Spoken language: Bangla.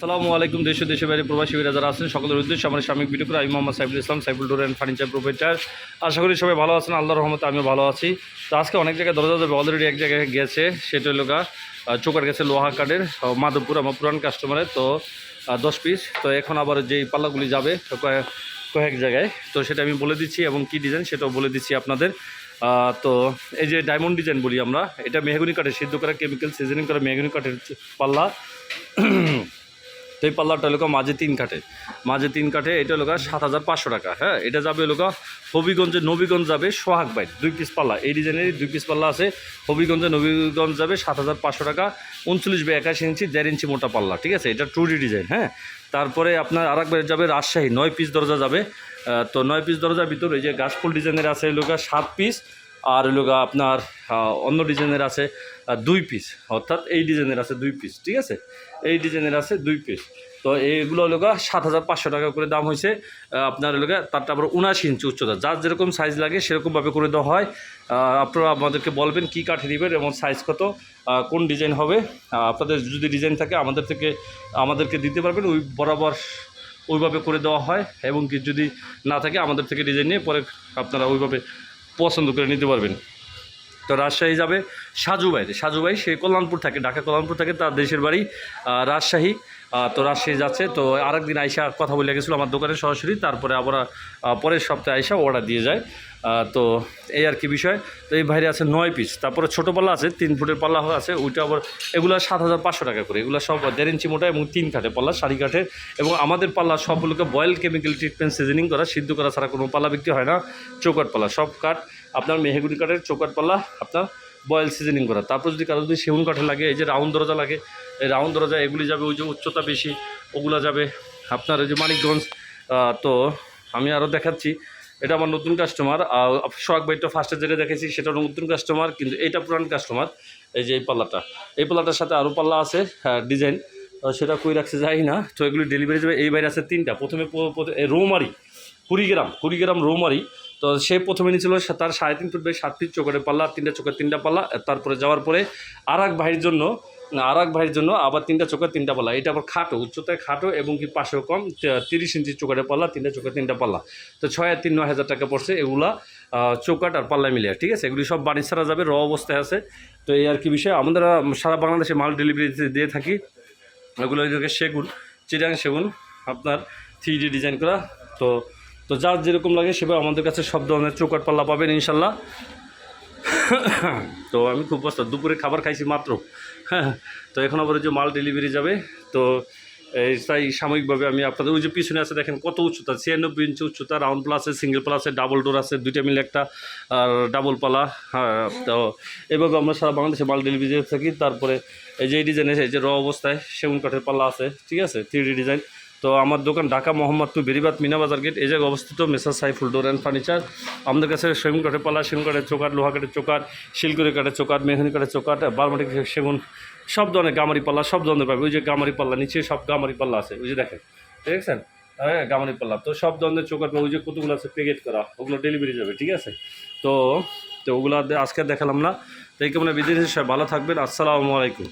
আসসালামু আলাইকুম দেশ ও দেশের বাইরে প্রবাসী ভাইরা যারা আছেন সকলের উদ্দেশ্যে আমার স্বামী ভিডিও আমি Mohammad Saiful Islam Saiful door and furniture provider আশা করি সবাই ভালো আছেন আল্লাহর রহমতে আমিও ভালো আছি। তো আজকে অনেক জায়গায় দরজা যাবে অলরেডি এক জায়গায় গেছে সেটা হলো চোকার গেছে লোহা আহ, মাধবপুর আমার পুরান কাস্টমারের তো দশ পিস তো এখন আবার যেই পাল্লাগুলি যাবে কয়েক জায়গায়। তো সেটা আমি বলে দিচ্ছি এবং কি ডিজাইন সেটাও বলে দিচ্ছি আপনাদের। তো এই যে ডায়মন্ড ডিজাইন বলি আমরা এটা মেহগুনি কাঠের সিদ্ধ করা কেমিক্যাল সিজনিং করা মেহগুনি কাঠের পাল্লা। এই পাল্লাটা হলো মাঝে তিন কাঠে মাঝে তিন কাঠে এটা হলো সাত হাজার পাঁচশো টাকা হ্যাঁ? এটা যাবে হলো হবিগঞ্জে, নবীগঞ্জ যাবে সোহাগ বাইট দুই পিস পাল্লা। এই ডিজাইনের দুই পিস পাল্লা আছে। হবিগঞ্জে, নবীগঞ্জ যাবে সাত হাজার পাঁচশো টাকা, উনচল্লিশ বাই একাশি ইঞ্চি, দেড় ইঞ্চি মোটা পাল্লা, ঠিক আছে? এটা টু ডিজাইন হ্যাঁ? তারপরে আপনার আর একবার যাবে রাজশাহী, নয় পিস দরজা যাবে। তো নয় পিস দরজার ভিতরে এই যে গাছফুল ডিজাইনের আছে হলো সাত পিস আর হলো আপনার অন্য ডিজাইনের আছে দুই পিস অর্থাৎ এই ডিজাইনের আছে দুই পিস ঠিক আছে? এই ডিজাইনের আছে দুই পিস তো এইগুলো হলো সাত হাজার পাঁচশো টাকা করে দাম হয়েছে আপনার হলো তারটা আবার উনাশি ইঞ্চি উচ্চতা। যার যেরকম সাইজ লাগে সেরকমভাবে করে দেওয়া হয়। আপনারা আমাদেরকে বলবেন কী কাঠে নেবেন এবং সাইজ কত কোন ডিজাইন হবে। আপনাদের যদি ডিজাইন থাকে আমাদের থেকে, আমাদেরকে দিতে পারবেন, ওই বরাবর ওইভাবে করে দেওয়া হয়। এবং কি যদি না থাকে আমাদের থেকে ডিজাইন নিয়ে পরে আপনারা ওইভাবে পছন্দ করে নিতে পারবেন। তো রাজশাহী যাবে সাজুবাইতে সাজুবাই সে কল্যাণপুর থাকে, ঢাকা কল্যাণপুর থাকে, তার দেশের বাড়ি রাজশাহী। তো রাজশাহী যাচ্ছে, তো আরেকদিন আইসা কথা বলে গেছিল আমার দোকানে সরাসরি, তারপরে আবার পরের সপ্তাহে আইসা অর্ডার দিয়ে যায়। তো এই আর কি বিষয়। তো এই বাইরে আছে নয় পিস তারপরে ছোটো পাল্লা আছে, তিন ফুটের পাল্লা আছে, ওইটা আবার এগুলো সাত হাজার পাঁচশো টাকা করে। এগুলো সব দেড় ইঞ্চি মোটা এবং তিন কাঠে পাল্লা, শাড়ি কাঠে এবং আমাদের পাল্লা সবগুলোকে বয়েল কেমিক্যাল ট্রিটমেন্ট সিজনিং করা, সিদ্ধ করা ছাড়া কোনো পাল্লা বিক্রি হয় না। চৌকাট পাল্লা, সব কাঠ, আপনার মেহেগুড়ি কাঠের চৌকাট পাল্লা আপনার বয়েল সিজনিং করা। তারপর যদি কারও যদি সেগুন কাঠে লাগে, এই যে রাউন্ড দরজা লাগে রাউন্ড দরজা এগুলি যাবে, ওই যে উচ্চতা বেশি, ওগুলো যাবে আপনার ওই যে মানিকগঞ্জ। তো আমি আরও দেখাচ্ছি, এটা আমার নতুন কাস্টমার সোহাগ ভাইটা ফার্স্টে যেটা দেখেছি, সেটা নতুন কাস্টমার কিন্তু এটা পুরান কাস্টমার এই যে এই পাল্লাটা। এই পাল্লাটার সাথে আরও পাল্লা আছে ডিজাইন সেটা কই রাখছে যাই না, তো এগুলি ডেলিভারি যাবে। এই বাইরে আছে তিনটা, প্রথমে রৌমারি, কুড়িগ্রাম কুড়িগ্রাম রৌমারি, তো সে প্রথমে নিয়েছিল তার সাড়ে তিন ফুট বাই সাত ফিট চোখের পাল্লা, তিনটা চোখের তিনটা পাল্লা তারপরে যাওয়ার পরে আর এক ভাইয়ের জন্য আর এক ভাইয়ের জন্য আবার তিনটা চোখের তিনটা পাল্লা। এটা আবার খাটো, উচ্চতায় খাটো এবং কি পাশেও কম তিরিশ ইঞ্চি চোখের পাল্লা, তিনটা চোখের তিনটা পাল্লা। তো ছয় তিন, নয় হাজার টাকা পড়ছে এগুলা চৌকাট আর পাল্লা মিলিয়ে। ঠিক আছে? এগুলি সব বাড়ি ছাড়া যাবে, র অবস্থায় আছে। তো এই আর কি বিষয়। আমাদের সারা বাংলাদেশে মাল ডেলিভারি দিয়ে থাকি। এগুলো সেগুন, চিরাং সেগুন, আপনার থ্রি ডি ডিজাইন করা। তো তো যার যেরকম লাগে সেভাবে আমাদের কাছে সব ধরনের চৌকাট পাল্লা পাবেন ইনশাল্লাহ। তো আমি খুব ব্যস্ত। দুপুরে খাবার খাইছি মাত্র। হ্যাঁ তো এখন আবার যে মাল ডেলিভারি যাবে। তো এই তাই সাময়িকভাবে আমি আপনাদের ওই যে পিছনে আছে দেখেন কত উচ্চতা, ছিয়ানব্বই ইঞ্চি উচ্চতা রাউন্ড প্লাস আছে সিঙ্গেল প্লাস আছে ডাবল ডোর আছে, দুইটা মিলে একটা, আর ডাবল পালা। হ্যাঁ তো এভাবে আমরা সারা বাংলাদেশে মাল ডেলিভারি থাকি। তারপরে এই যে ডিজাইন এই যে র অবস্থায়, সেগুন কাঠের পাল্লা আছে, ঠিক আছে? থ্রি ডিজাইন তো আমার দোকান ঢাকা মোহাম্মদপুর বেরিবাদ মিনা বাজার গেট। এই জায়গায় অবস্থিত Messrs Saiful door and furniture. আমাদের কাছে সেগুন কাঠের পাল্লা সেগুন কাঠের চোকার লোহা কাঠের চোকার শিলকুড়ি কাঠের চোকার মেহনি কাঠের চোকার বারমাটি সেগুন, সব ধরনের গামারি পাল্লা, সব ধরনের পাবে। ওই যে গামারি পাল্লা, নিচে সব গামারি পাল্লা আছে, ওই যে দেখেন। দেখছেন? হ্যাঁ গামারি পাল্লা। তো সব ধরনের চোকার ওই যে কতগুলো আছে, প্যাকেট করা, ওগুলো ডেলিভারি যাবে, ঠিক আছে? তো তো ওগুলো আজকে দেখালাম না। তো এই কেমন বিদেশে সবাই ভালো থাকবেন। আসসালামু আলাইকুম।